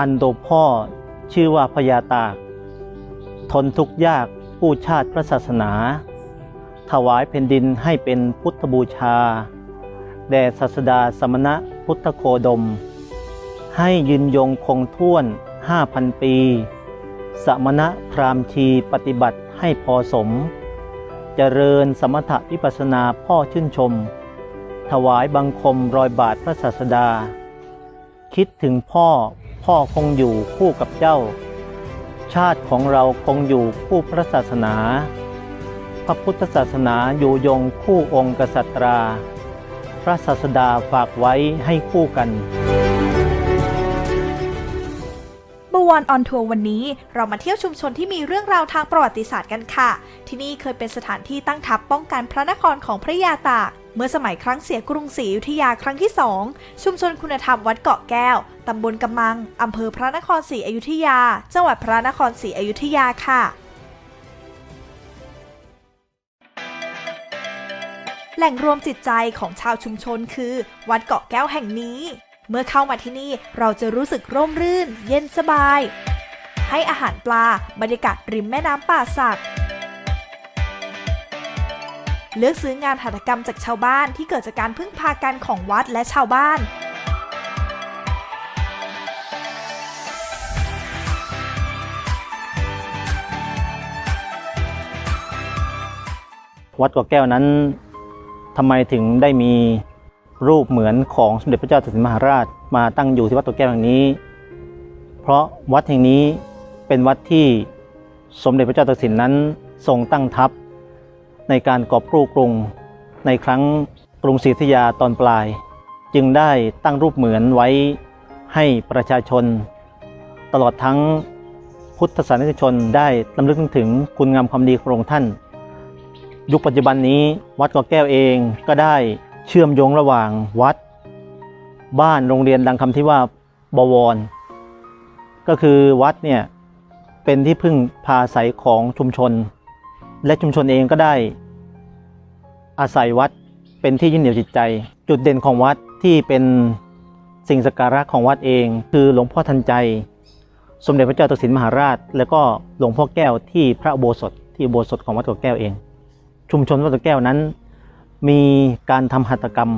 อันโดพ่อชื่อว่าพญาตาก ทนทุกข์ยากผู้ชาติพระศาสนา ถวายแผ่นดินให้เป็นพุทธบูชา แด่ศาสดาสมณะพุทธโคดม ให้ยืนยงคงท่วน5,000ปี สมณะพราหมณ์ชีปฏิบัติให้พอสม เจริญสมถะวิปัสสนาพ่อชื่นชม ถวายบังคมรอยบาทพระศาสดา คิดถึงพ่อพ่อคงอยู่คู่กับเจ้า ชาติของเราคงอยู่คู่พระศาสนา พระพุทธศาสนาอยู่ยงคู่องค์กษัตรา พระศาสดาฝากไว้ให้คู่กันบวรออนทัวร์วันนี้เรามาเที่ยวชุมชนที่มีเรื่องราวทางประวัติศาสตร์กันค่ะ ที่นี่เคยเป็นสถานที่ตั้งทัพป้องกันพระนครของพระยาตาก เมื่อสมัยครั้งเสียกรุงศรีอยุธยาครั้งที่สองชุมชนคุณธรรมวัดเกาะแก้ว ตำบลกำมัง อำเภอพระนครศรีอยุธยา จังหวัดพระนครศรีอยุธยาค่ะ แหล่งรวมจิตใจของชาวชุมชนคือ วัดเกาะแก้วแห่งนี้ เมื่อเข้ามาที่นี่เราจะรู้สึกร่มรื่น เย็นสบาย ให้อาหารปลาบรรยากาศริมแม่น้ำป่าสัก เลือกซื้องานหัตถกรรมจากชาวบ้านที่เกิดจากการพึ่งพากันของวัดและชาวบ้านวัดกาะแก้วนั้นทำไมถึงได้มีรูปเหมือนของสมเด็จพระเจ้าตากสินมหาราชมาตั้งอยู่ที่วัดเกาะแก้วแห่งนี้ เพราะวัดแห่งนี้เป็นวัดที่สมเด็จพระเจ้าตากสินนั้นทรงตั้งทัพ ในการกอบกู้กรุง ในครั้งกรุงศรีอยุธยาตอนปลาย จึงได้ตั้งรูปเหมือนไว้ให้ประชาชน ตลอดทั้งพุทธศาสนิกชนได้ลำลึกถึงคุณงามความดีขององค์ท่าน ยุคปัจจุบันนี้วัดกาะแก้วเองก็ได้เชื่อมโยงระหว่างวัด บ้านโรงเรียนดังคำที่ว่าบวร ก็คือวัดเนี่ยเป็นที่พึ่งพาอาศัยของชุมชน และชุมชนเองก็ได้ อาศัยวัดเป็นที่ยึดเหนี่ยวจิตใจ จุดเด่นของวัดที่เป็นสิ่งสักการะของวัดเอง คือหลวงพ่อทันใจ สมเด็จพระเจ้าตากสินมหาราช แล้วก็หลวงพ่อแก้วที่พระโบสถที่โบสถของวัดเกาะแก้วเอง ชุมชนวัดตะแก้วนั้น มีการทำหัตถกรรม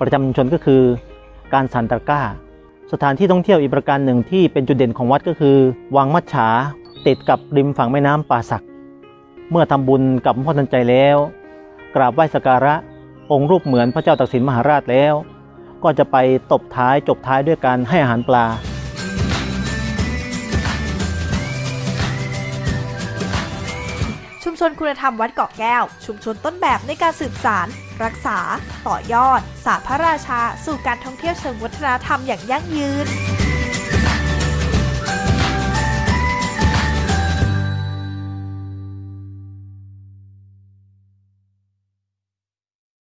ประจำชุมชนก็คือการสันตะกร้า สถานที่ท่องเที่ยวอีกประการหนึ่งที่เป็นจุดเด่นของวัดก็คือ วังมัจฉาติดกับริมฝั่งแม่น้ำป่าสัก เมื่อทำบุญกับพ่อทันใจแล้ว กราบไหว้สักการะองค์รูปเหมือนพระเจ้าตากสินมหาราชแล้ว ก็จะไปตบท้ายจบท้ายด้วยการให้อาหารปลา ชุมชนคุณธรรมวัดเกาะแก้ว ชุมชนต้นแบบในการสืบสาร รักษา ต่อยอดสารพระราชา สู่การท่องเที่ยวเชิงวัฒนธรรมอย่างยั่งยืน